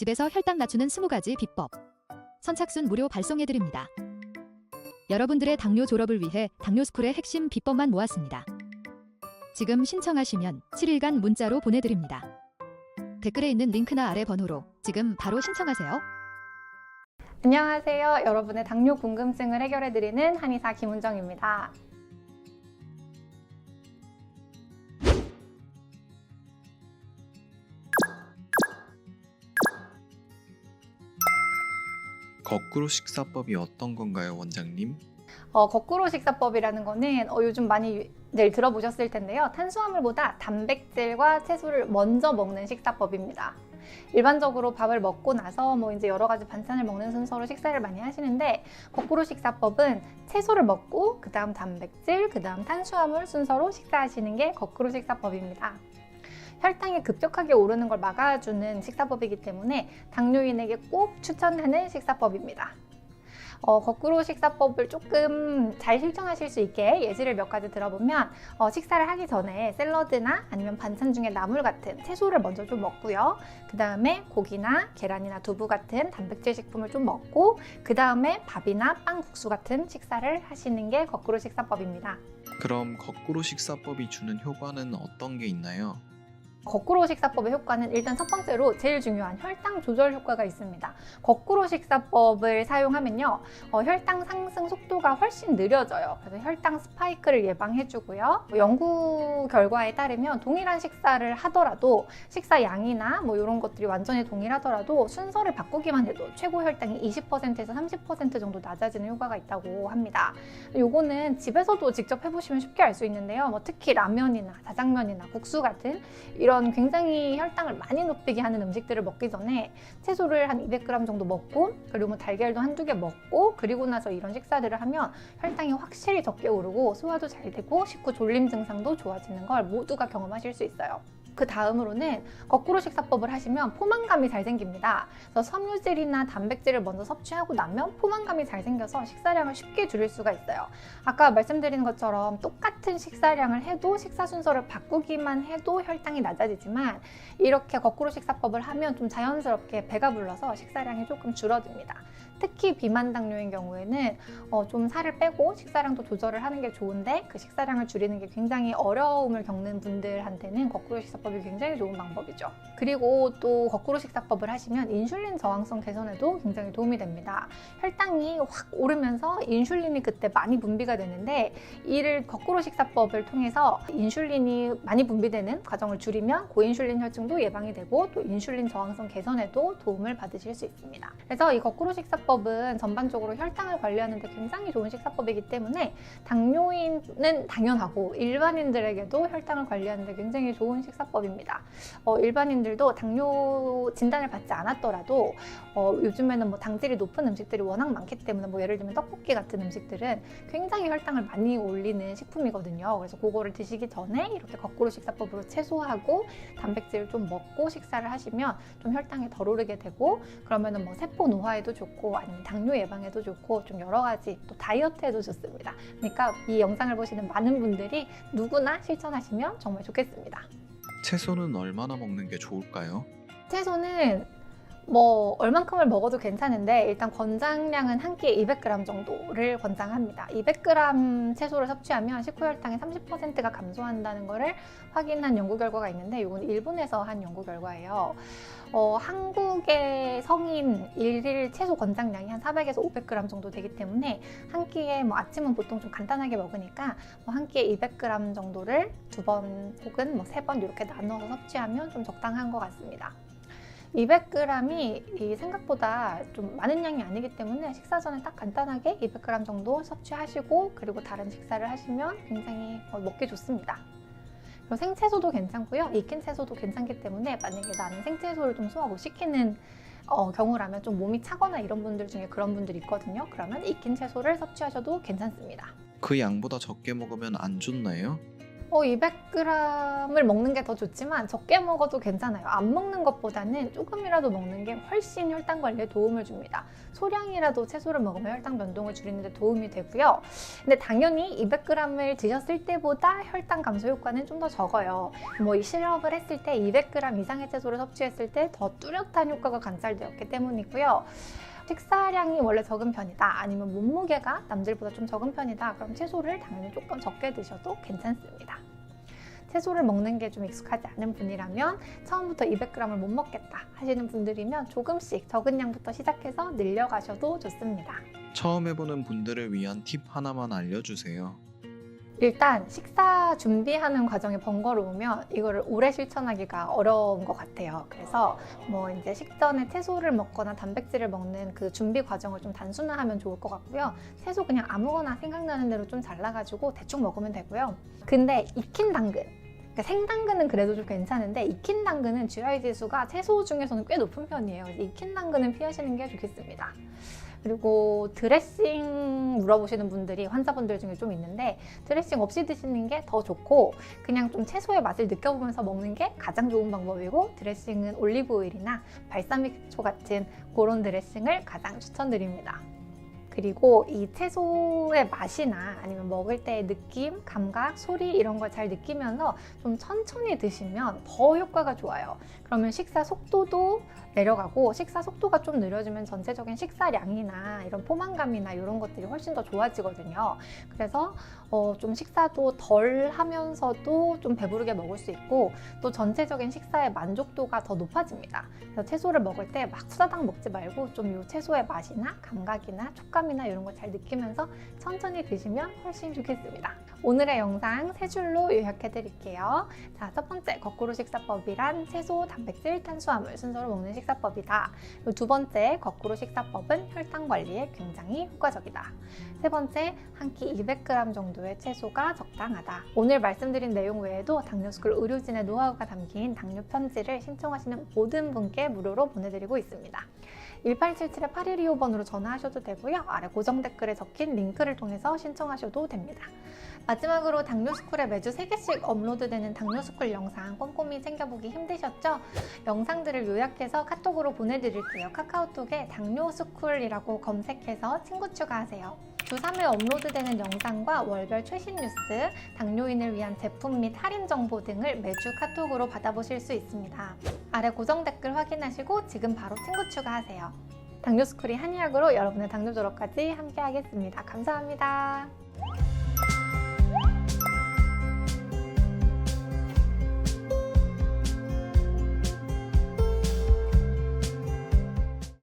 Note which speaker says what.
Speaker 1: 집에서 혈당 낮추는 20가지 비법. 선착순 무료 발송해드립니다. 여러분들의 당뇨 졸업을 위해 당뇨스쿨의 핵심 비법만 모았습니다. 지금 신청하시면 7일간 문자로 보내드립니다. 댓글에 있는 링크나 아래 번호로 지금 바로 신청하세요.
Speaker 2: 안녕하세요. 여러분의 당뇨 궁금증을 해결해드리는 한의사 김은정입니다.
Speaker 3: 거꾸로 식사법이 어떤 건가요, 원장님?
Speaker 2: 어, 거꾸로 식사법이라는 거는 어, 요즘 많이 늘 들어보셨을 텐데요. 탄수화물보다 단백질과 채소를 먼저 먹는 식사법입니다. 일반적으로 밥을 먹고 나서 뭐 이제 여러 가지 반찬을 먹는 순서로 식사를 많이 하시는데 거꾸로 식사법은 채소를 먹고 그다음 단백질, 그다음 탄수화물 순서로 식사하시는 게 거꾸로 식사법입니다. 혈당이 급격하게 오르는 걸 막아주는 식사법이기 때문에 당뇨인에게 꼭 추천하는 식사법입니다. 어, 거꾸로 식사법을 조금 잘 실천하실 수 있게 예시를 몇 가지 들어보면 어, 식사를 하기 전에 샐러드나 아니면 반찬 중에 나물 같은 채소를 먼저 좀 먹고요. 그 다음에 고기나 계란이나 두부 같은 단백질 식품을 좀 먹고 그 다음에 밥이나 빵, 국수 같은 식사를 하시는 게 거꾸로 식사법입니다.
Speaker 3: 그럼 거꾸로 식사법이 주는 효과는 어떤 게 있나요?
Speaker 2: 거꾸로 식사법의 효과는 일단 첫 번째로 제일 중요한 혈당 조절 효과가 있습니다. 거꾸로 식사법을 사용하면요, 어, 혈당 상승 속도가 훨씬 느려져요. 그래서 혈당 스파이크를 예방해주고요. 뭐 연구 결과에 따르면 동일한 식사를 하더라도 식사 양이나 뭐 이런 것들이 완전히 동일하더라도 순서를 바꾸기만 해도 최고 혈당이 20%에서 30% 정도 낮아지는 효과가 있다고 합니다. 요거는 집에서도 직접 해보시면 쉽게 알 수 있는데요. 뭐 특히 라면이나 자장면이나 국수 같은 이런 굉장히 혈당을 많이 높이게 하는 음식들을 먹기 전에 채소를 한 200g 정도 먹고 그리고 뭐 달걀도 한두 개 먹고 그리고 나서 이런 식사들을 하면 혈당이 확실히 적게 오르고 소화도 잘 되고 식후 졸림 증상도 좋아지는 걸 모두가 경험하실 수 있어요. 그 다음으로는 거꾸로 식사법을 하시면 포만감이 잘 생깁니다. 그래서 섬유질이나 단백질을 먼저 섭취하고 나면 포만감이 잘 생겨서 식사량을 쉽게 줄일 수가 있어요. 아까 말씀드린 것처럼 똑같은 식사량을 해도 식사 순서를 바꾸기만 해도 혈당이 낮아지지만 이렇게 거꾸로 식사법을 하면 좀 자연스럽게 배가 불러서 식사량이 조금 줄어듭니다. 특히 비만 당뇨인 경우에는 어, 좀 살을 빼고 식사량도 조절을 하는 게 좋은데 그 식사량을 줄이는 게 굉장히 어려움을 겪는 분들한테는 거꾸로 식사 법이 굉장히 좋은 방법이죠. 그리고 또 거꾸로 식사법을 하시면 인슐린 저항성 개선에도 굉장히 도움이 됩니다. 혈당이 확 오르면서 인슐린이 그때 많이 분비가 되는데 이를 거꾸로 식사법을 통해서 인슐린이 많이 분비되는 과정을 줄이면 고인슐린 혈증도 예방이 되고 또 인슐린 저항성 개선에도 도움을 받으실 수 있습니다. 그래서 이 거꾸로 식사법은 전반적으로 혈당을 관리하는 데 굉장히 좋은 식사법이기 때문에 당뇨인은 당연하고 일반인들에게도 혈당을 관리하는 데 굉장히 좋은 식사법 입니다. 어, 일반인들도 당뇨 진단을 받지 않았더라도 어, 요즘에는 뭐 당질이 높은 음식들이 워낙 많기 때문에 뭐 예를 들면 떡볶이 같은 음식들은 굉장히 혈당을 많이 올리는 식품이거든요. 그래서 그거를 드시기 전에 이렇게 거꾸로 식사법으로 채소하고 단백질을 좀 먹고 식사를 하시면 좀 혈당이 덜 오르게 되고 그러면은 뭐 세포 노화에도 좋고 아니면 당뇨 예방에도 좋고 좀 여러 가지 또 다이어트에도 좋습니다. 그러니까 이 영상을 보시는 많은 분들이 누구나 실천하시면 정말 좋겠습니다.
Speaker 3: 채소는 얼마나 먹는 게 좋을까요?
Speaker 2: 채소는 뭐 얼만큼을 먹어도 괜찮은데 일단 권장량은 한 끼에 200g 정도를 권장합니다. 200g 채소를 섭취하면 식후 혈당의 30%가 감소한다는 것을 확인한 연구 결과가 있는데 이건 일본에서 한 연구 결과예요. 어, 한국의 성인 일일 채소 권장량이 한 400에서 500g 정도 되기 때문에 한 끼에 뭐 아침은 보통 좀 간단하게 먹으니까 뭐 한 끼에 200g 정도를 두 번 혹은 뭐 세 번 이렇게 나눠서 섭취하면 좀 적당한 것 같습니다. 200g이 생각보다 좀 많은 양이 아니기 때문에 식사 전에 딱 간단하게 200g 정도 섭취하시고 그리고 다른 식사를 하시면 굉장히 어, 먹기 좋습니다. 생채소도 괜찮고요. 익힌 채소도 괜찮기 때문에 만약에 나는 생채소를 좀 소화 못 시키는 어, 경우라면 좀 몸이 차거나 이런 분들 중에 그런 분들이 있거든요. 그러면 익힌 채소를 섭취하셔도 괜찮습니다.
Speaker 3: 그 양보다 적게 먹으면 안 좋나요?
Speaker 2: 어, 200g을 먹는 게 더 좋지만 적게 먹어도 괜찮아요. 안 먹는 것보다는 조금이라도 먹는 게 훨씬 혈당 관리에 도움을 줍니다. 소량이라도 채소를 먹으면 혈당 변동을 줄이는 데 도움이 되고요. 근데 당연히 200g을 드셨을 때보다 혈당 감소 효과는 좀 더 적어요. 뭐이 실험을 했을 때 200g 이상의 채소를 섭취했을 때 더 뚜렷한 효과가 관찰되었기 때문이고요. 식사량이 원래 적은 편이다 아니면 몸무게가 남들보다 좀 적은 편이다 그럼 채소를 당연히 조금 적게 드셔도 괜찮습니다. 채소를 먹는 게 좀 익숙하지 않은 분이라면 처음부터 200g을 못 먹겠다 하시는 분들이면 조금씩 적은 양부터 시작해서 늘려가셔도 좋습니다.
Speaker 3: 처음 해보는 분들을 위한 팁 하나만 알려주세요.
Speaker 2: 일단 식사 준비하는 과정이 번거로우면 이거를 오래 실천하기가 어려운 것 같아요. 그래서 뭐 이제 식전에 채소를 먹거나 단백질을 먹는 그 준비 과정을 좀 단순화하면 좋을 것 같고요. 채소 그냥 아무거나 생각나는 대로 좀 잘라가지고 대충 먹으면 되고요. 근데 익힌 당근 그러니까 생당근은 그래도 좀 괜찮은데 익힌 당근은 GI 지수가 채소 중에서는 꽤 높은 편이에요. 익힌 당근은 피하시는 게 좋겠습니다. 그리고 드레싱 물어보시는 분들이 환자분들 중에 좀 있는데 드레싱 없이 드시는 게 더 좋고 그냥 좀 채소의 맛을 느껴보면서 먹는 게 가장 좋은 방법이고 드레싱은 올리브 오일이나 발사믹초 같은 그런 드레싱을 가장 추천드립니다. 그리고 이 채소의 맛이나 아니면 먹을 때의 느낌, 감각, 소리 이런 걸 잘 느끼면서 좀 천천히 드시면 더 효과가 좋아요. 그러면 식사 속도도 내려가고 식사 속도가 좀 느려지면 전체적인 식사량이나 이런 포만감이나 이런 것들이 훨씬 더 좋아지거든요. 그래서 어, 좀 식사도 덜 하면서도 좀 배부르게 먹을 수 있고 또 전체적인 식사의 만족도가 더 높아집니다. 그래서 채소를 먹을 때막 수다닥 먹지 말고 좀 이 채소의 맛이나 감각이나 촉감 이나 이런 걸잘 느끼면서 천천히 드시면 훨씬 좋겠습니다. 오늘의 영상 세 줄로 요약해 드릴게요. 자, 첫 번째 거꾸로 식사법이란 채소, 단백질, 탄수화물 순서로 먹는 식사법이다. 두 번째 거꾸로 식사법은 혈당 관리에 굉장히 효과적이다. 세 번째 한 끼 200g 정도의 채소가 적당하다. 오늘 말씀드린 내용 외에도 당뇨스쿨 의료진의 노하우가 담긴 당뇨 편지를 신청하시는 모든 분께 무료로 보내드리고 있습니다. 1877-8125번으로 전화하셔도 되고요. 아래 고정 댓글에 적힌 링크를 통해서 신청하셔도 됩니다. 마지막으로 당뇨스쿨에 매주 3개씩 업로드되는 당뇨스쿨 영상 꼼꼼히 챙겨보기 힘드셨죠? 영상들을 요약해서 카톡으로 보내드릴게요. 카카오톡에 당뇨스쿨이라고 검색해서 친구 추가하세요. 주 3회 업로드되는 영상과 월별 최신 뉴스, 당뇨인을 위한 제품 및 할인 정보 등을 매주 카톡으로 받아보실 수 있습니다. 아래 고정 댓글 확인하시고 지금 바로 친구 추가하세요. 당뇨스쿨이 한의학으로 여러분의 당뇨 졸업까지 함께 하겠습니다. 감사합니다.